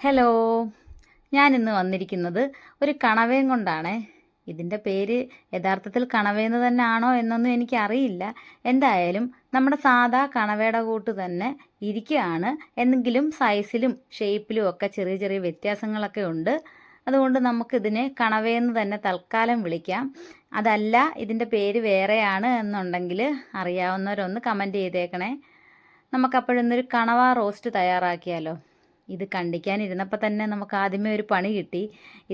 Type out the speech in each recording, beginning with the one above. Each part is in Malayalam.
ഹലോ. ഞാനിന്ന് വന്നിരിക്കുന്നത് ഒരു കണവയും കൊണ്ടാണ്. ഇതിന്റെ പേര് യഥാർത്ഥത്തിൽ കണവയെന്ന് തന്നെ ആണോ എന്നൊന്നും എനിക്കറിയില്ല. എന്തായാലും നമ്മുടെ സാധാ കണവയുടെ കൂട്ട് തന്നെ ഇരിക്കുകയാണ്. എന്തെങ്കിലും സൈസിലും ഷേപ്പിലും ഒക്കെ ചെറിയ ചെറിയ വ്യത്യാസങ്ങളൊക്കെ ഉണ്ട്. അതുകൊണ്ട് നമുക്കിതിനെ കണവയെന്ന് തന്നെ തൽക്കാലം വിളിക്കാം. അതല്ല ഇതിന്റെ പേര് വേറെയാണ് എന്നുണ്ടെങ്കിൽ അറിയാവുന്നവരൊന്ന് കമന്റ് ചെയ്തേക്കണേ. നമുക്കപ്പോഴൊന്നൊരു കണവ റോസ്റ്റ് തയ്യാറാക്കിയാലോ? ഇത് കണ്ടിക്കാനിരുന്നപ്പോൾ തന്നെ നമുക്ക് ആദ്യമേ ഒരു പണി കിട്ടി.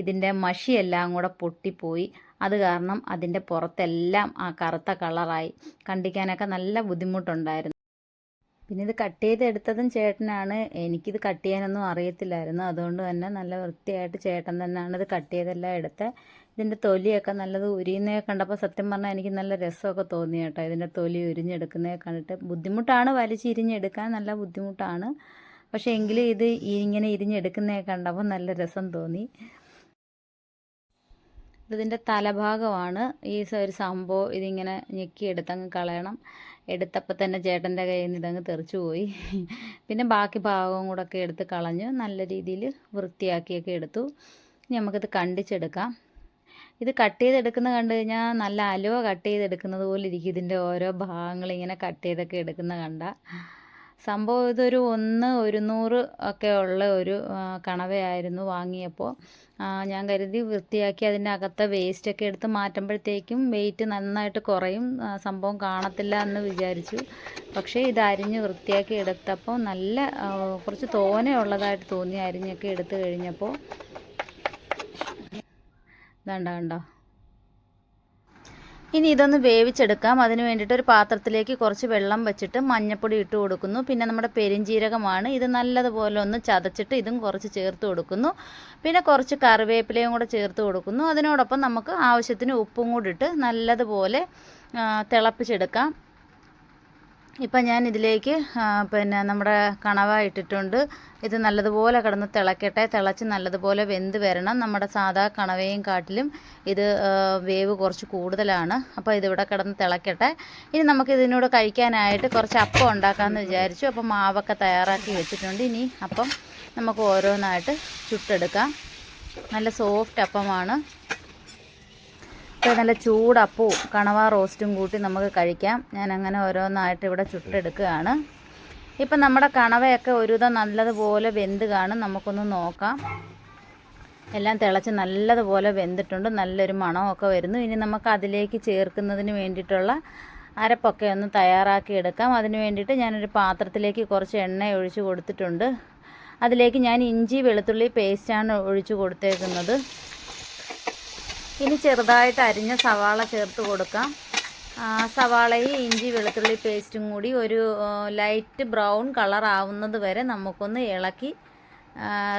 ഇതിന്റെ മഷിയെല്ലാം കൂടെ പൊട്ടിപ്പോയി. അത് കാരണം അതിന്റെ പുറത്തെല്ലാം ആ കറുത്ത കളറായി. കണ്ടിക്കാനൊക്കെ നല്ല ബുദ്ധിമുട്ടുണ്ടായിരുന്നു. പിന്നെ ഇത് കട്ട് ചെയ്തെടുത്തതും ചേട്ടനാണ്. എനിക്കിത് കട്ട് ചെയ്യാനൊന്നും അറിയത്തില്ലായിരുന്നു. അതുകൊണ്ട് തന്നെ നല്ല വൃത്തിയായിട്ട് ചേട്ടൻ തന്നെയാണ് ഇത് കട്ട് ചെയ്തെല്ലാം എടുത്ത്. ഇതിന്റെ തൊലിയൊക്കെ നല്ലത് ഉരിയുന്നേ കണ്ടപ്പോൾ സത്യം പറഞ്ഞാൽ എനിക്ക് നല്ല രസമൊക്കെ തോന്നി കേട്ടോ ഇതിന്റെ തൊലി ഉരിഞ്ഞെടുക്കുന്നതൊക്കെ കണ്ടിട്ട്. ബുദ്ധിമുട്ടാണ് വലിച്ചിരിഞ്ഞെടുക്കാൻ നല്ല ബുദ്ധിമുട്ടാണ്. പക്ഷേ എങ്കിലും ഇത് ഇങ്ങനെ ഇരിഞ്ഞെടുക്കുന്നതൊക്കെ കണ്ടപ്പോൾ നല്ല രസം തോന്നി. ഇതിന്റെ തലഭാഗമാണ്. ഈ ഒരു സംഭവം ഇതിങ്ങനെ ഞെക്കി എടുത്തങ്ങ് കളയണം. എടുത്തപ്പോൾ തന്നെ ചേട്ടന്റെ കയ്യിൽ നിന്ന് ഇതങ്ങ് തെറിച്ചു പോയി. പിന്നെ ബാക്കി ഭാഗവും കൂടെ ഒക്കെ എടുത്ത് കളഞ്ഞ്. നല്ല രീതിയിൽ വൃത്തിയാക്കിയൊക്കെ എടുത്തു. ഇനി നമുക്കിത് കണ്ടിച്ചെടുക്കാം. ഇത് കട്ട് ചെയ്തെടുക്കുന്ന കണ്ടു കഴിഞ്ഞാൽ നല്ല അലുവ കട്ട് ചെയ്തെടുക്കുന്നത് പോലെ ഇരിക്കും. ഇതിന്റെ ഓരോ ഭാഗങ്ങൾ ഇങ്ങനെ കട്ട് ചെയ്തൊക്കെ എടുക്കുന്ന കണ്ട സംഭവം ഇതൊരു ഒന്ന് ഒരുന്നൂറ് ഒക്കെ ഉള്ള ഒരു കണവയായിരുന്നു വാങ്ങിയപ്പോൾ. ഞാൻ കരുതി വൃത്തിയാക്കി അതിന്റെ അകത്തെ വേസ്റ്റൊക്കെ എടുത്ത് മാറ്റുമ്പോഴത്തേക്കും വെയിറ്റ് നന്നായിട്ട് കുറയും. സംഭവം കാണത്തില്ല എന്ന് വിചാരിച്ചു. പക്ഷേ ഇത് അരിഞ്ഞ് വൃത്തിയാക്കി എടുത്തപ്പോൾ നല്ല കുറച്ച് തോനെ ഉള്ളതായിട്ട് തോന്നി അരിഞ്ഞൊക്കെ എടുത്തു കഴിഞ്ഞപ്പോൾ. വേണ്ട കണ്ടോ? ഇനി ഇതൊന്ന് വേവിച്ചെടുക്കാം. അതിന് വേണ്ടിയിട്ട് ഒരു പാത്രത്തിലേക്ക് കുറച്ച് വെള്ളം വെച്ചിട്ട് മഞ്ഞപ്പൊടി ഇട്ട് കൊടുക്കുന്നു. പിന്നെ നമ്മുടെ പെരിഞ്ജീരകമാണ്. ഇത് നല്ലതുപോലെ ഒന്ന് ചതച്ചിട്ട് ഇതും കുറച്ച് ചേർത്ത് കൊടുക്കുന്നു. പിന്നെ കുറച്ച് കറിവേപ്പിലയും കൂടെ ചേർത്ത് കൊടുക്കുന്നു. അതിനോടൊപ്പം നമുക്ക് ആവശ്യത്തിന് ഉപ്പും കൂടി ഇട്ട് നല്ലതുപോലെ തിളപ്പിച്ചെടുക്കാം. ഇപ്പം ഞാൻ ഇതിലേക്ക് പിന്നെ നമ്മുടെ കണവ ഇട്ടിട്ടുണ്ട്. ഇത് നല്ലതുപോലെ കിടന്ന് തിളക്കട്ടെ. തിളച്ച് നല്ലതുപോലെ വെന്ത് വരണം. നമ്മുടെ സാധാ കണവയും കാട്ടിലും ഇത് വേവ് കുറച്ച് കൂടുതലാണ്. അപ്പോൾ ഇതിവിടെ കിടന്ന് തിളക്കട്ടെ. ഇനി നമുക്ക് ഇതിനോട് കഴിക്കാനായിട്ട് കുറച്ച് അപ്പം ഉണ്ടാക്കാമെന്ന് വിചാരിച്ചു. അപ്പം മാവൊക്കെ തയ്യാറാക്കി വെച്ചിട്ടുണ്ട്. ഇനി അപ്പം നമുക്ക് ഓരോന്നായിട്ട് ചുട്ടെടുക്കാം. നല്ല സോഫ്റ്റ് അപ്പമാണ്. ഇപ്പോൾ നല്ല ചൂടപ്പവും കണവ റോസ്റ്റും കൂട്ടി നമുക്ക് കഴിക്കാം. ഞാൻ അങ്ങനെ ഓരോന്നായിട്ട് ഇവിടെ ചുട്ടെടുക്കുകയാണ്. ഇപ്പം നമ്മുടെ കണവയൊക്കെ ഒരുവിധം നല്ലതുപോലെ വെന്ത് കാണും നമുക്കൊന്ന് നോക്കാം. എല്ലാം തിളച്ച് നല്ലതുപോലെ വെന്തിട്ടുണ്ട്. നല്ലൊരു മണമൊക്കെ വരുന്നു. ഇനി നമുക്ക് അതിലേക്ക് ചേർക്കുന്നതിന് വേണ്ടിയിട്ടുള്ള അരപ്പൊക്കെ ഒന്ന് തയ്യാറാക്കി എടുക്കാം. അതിന് വേണ്ടിയിട്ട് ഞാനൊരു പാത്രത്തിലേക്ക് കുറച്ച് എണ്ണ ഒഴിച്ചു കൊടുത്തിട്ടുണ്ട്. അതിലേക്ക് ഞാൻ ഇഞ്ചി വെളുത്തുള്ളി പേസ്റ്റാണ് ഒഴിച്ചു കൊടുത്തേക്കുന്നത്. ഇനി ചെറുതായിട്ട് അരിഞ്ഞ സവാള ചേർത്ത് കൊടുക്കാം. സവാളയും ഇഞ്ചി വെളുത്തുള്ളി പേസ്റ്റും കൂടി ഒരു ലൈറ്റ് ബ്രൗൺ കളർ ആവുന്നത് വരെ നമുക്കൊന്ന് ഇളക്കി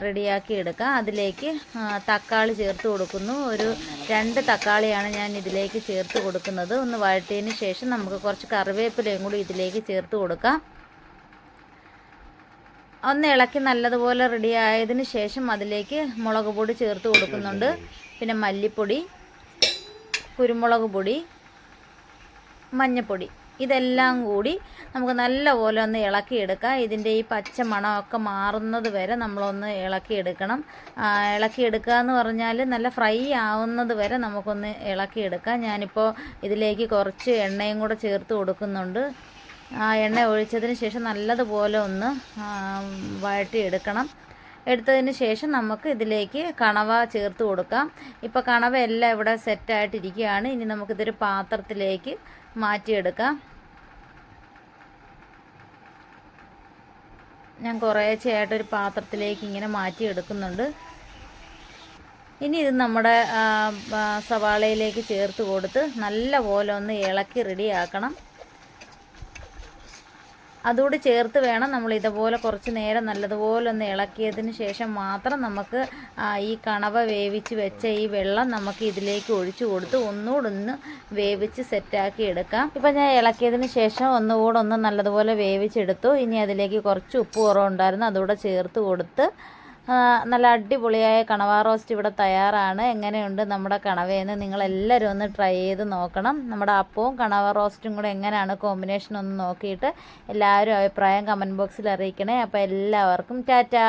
റെഡിയാക്കി എടുക്കാം. അതിലേക്ക് തക്കാളി ചേർത്ത് കൊടുക്കുന്നു. ഒരു രണ്ട് തക്കാളിയാണ് ഞാൻ ഇതിലേക്ക് ചേർത്ത് കൊടുക്കുന്നത്. ഒന്ന് വഴറ്റിയതിന് ശേഷം നമുക്ക് കുറച്ച് കറിവേപ്പിലയും കൂടി ഇതിലേക്ക് ചേർത്ത് കൊടുക്കാം. ഒന്ന് ഇളക്കി നല്ലതുപോലെ റെഡി ആയതിന് ശേഷം അതിലേക്ക് മുളക് പൊടി ചേർത്ത് കൊടുക്കുന്നുണ്ട്. പിന്നെ മല്ലിപ്പൊടി കുരുമുളക് പൊടി മഞ്ഞൾപ്പൊടി ഇതെല്ലാം കൂടി നമുക്ക് നല്ലപോലെ ഒന്ന് ഇളക്കിയെടുക്കാം ഇതിന്റെ ഈ പച്ച മണമൊക്കെ മാറുന്നത് വരെ നമ്മളൊന്ന് ഇളക്കിയെടുക്കണം ഇളക്കിയെടുക്കുക എന്ന് പറഞ്ഞാൽ നല്ല ഫ്രൈ ആവുന്നത് വരെ നമുക്കൊന്ന് ഇളക്കിയെടുക്കാം ഞാനിപ്പോൾ ഇതിലേക്ക് കുറച്ച് എണ്ണയും കൂടെ ചേർത്ത് കൊടുക്കുന്നുണ്ട്. ആ എണ്ണ ഒഴിച്ചതിന് ശേഷം നല്ലതുപോലെ ഒന്ന് വഴട്ടിയെടുക്കണം എടുത്തതിന് ശേഷം നമുക്ക് ഇതിലേക്ക് കണവ ചേർത്ത് കൊടുക്കാം. ഇപ്പോൾ കണവ എല്ലാം ഇവിടെ സെറ്റായിട്ടിരിക്കുകയാണ് ഇനി നമുക്കിതൊരു പാത്രത്തിലേക്ക് മാറ്റിയെടുക്കാം. ഞാൻ കുറേശ്ശെയായിട്ടൊരു പാത്രത്തിലേക്ക് ഇങ്ങനെ മാറ്റിയെടുക്കുന്നുണ്ട്. ഇനി ഇത് നമ്മുടെ സവാളയിലേക്ക് ചേർത്ത് കൊടുത്ത് നല്ല പോലെ ഒന്ന് ഇളക്കി റെഡിയാക്കണം അതുകൂടി ചേർത്ത് വേണം നമ്മൾ ഇതുപോലെ കുറച്ച് നേരം നല്ലതുപോലെ ഒന്ന് ഇളക്കിയതിന് ശേഷം മാത്രം നമുക്ക് ഈ കണവ വേവിച്ച് വെച്ച ഈ വെള്ളം നമുക്ക് ഇതിലേക്ക് ഒഴിച്ചു കൊടുത്ത് ഒന്നുകൂടെ ഒന്ന് വേവിച്ച് സെറ്റാക്കി എടുക്കാം. ഇപ്പം ഞാൻ ഇളക്കിയതിന് ശേഷം ഒന്നുകൂടെ ഒന്ന് നല്ലതുപോലെ വേവിച്ചെടുത്തു. ഇനി അതിലേക്ക് കുറച്ച് ഉപ്പ് കുറവുണ്ടായിരുന്നു അതുകൂടെ ചേർത്ത് കൊടുത്ത് നല്ല അടിപൊളിയായ കണവ റോസ്റ്റ് ഇവിടെ തയ്യാറാണ്. എങ്ങനെയുണ്ട് നമ്മുടെ കണവയെന്ന് നിങ്ങളെല്ലാവരും ഒന്ന് ട്രൈ ചെയ്ത് നോക്കണം. നമ്മുടെ അപ്പവും കണവ റോസ്റ്റും കൂടെ എങ്ങനെയാണ് കോമ്പിനേഷൻ ഒന്ന് നോക്കിയിട്ട് എല്ലാവരും അഭിപ്രായം കമന്റ് ബോക്സിൽ അറിയിക്കണേ. അപ്പോൾ എല്ലാവർക്കും ടാറ്റാ.